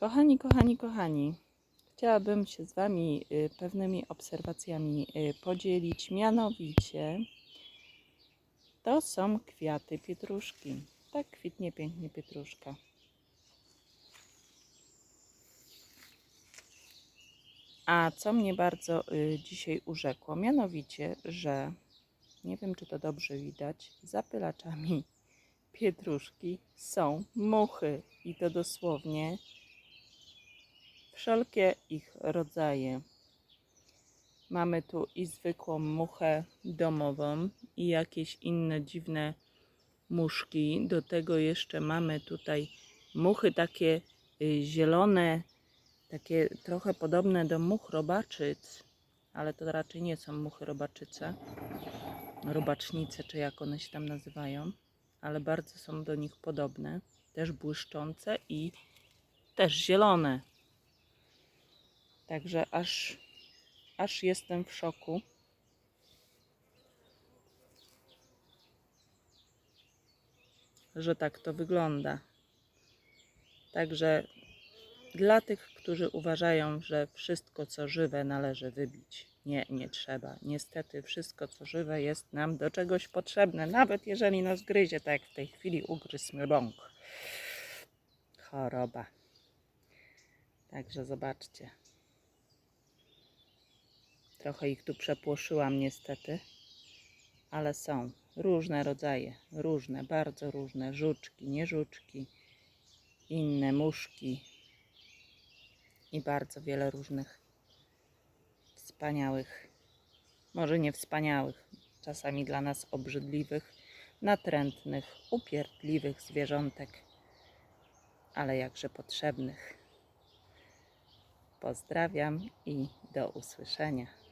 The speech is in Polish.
Kochani, kochani, kochani, chciałabym się z Wami y, pewnymi obserwacjami y, podzielić. Mianowicie, to są kwiaty pietruszki. Tak kwitnie pięknie pietruszka. A co mnie bardzo y, dzisiaj urzekło, mianowicie, że nie wiem, czy to dobrze widać, zapylaczami pietruszki są muchy i to dosłownie wszelkie ich rodzaje. Mamy tu i zwykłą muchę domową i jakieś inne dziwne muszki. Do tego jeszcze mamy tutaj muchy takie y, zielone, takie trochę podobne do much robaczyc, ale to raczej nie są muchy robaczyce, robacznice, czy jak one się tam nazywają, ale bardzo są do nich podobne, też błyszczące i też zielone. Także aż, aż jestem w szoku. Że tak to wygląda. Także dla tych, którzy uważają, że wszystko co żywe należy wybić, nie, nie trzeba. Niestety wszystko co żywe jest nam do czegoś potrzebne, nawet jeżeli nas gryzie, tak jak w tej chwili ugryzł mnie bąk. Choroba. Także zobaczcie. Trochę ich tu przepłoszyłam niestety, ale są różne rodzaje, różne, bardzo różne, żuczki, nie żuczki, inne muszki i bardzo wiele różnych wspaniałych, może nie wspaniałych, czasami dla nas obrzydliwych, natrętnych, upierdliwych zwierzątek, ale jakże potrzebnych. Pozdrawiam i do usłyszenia.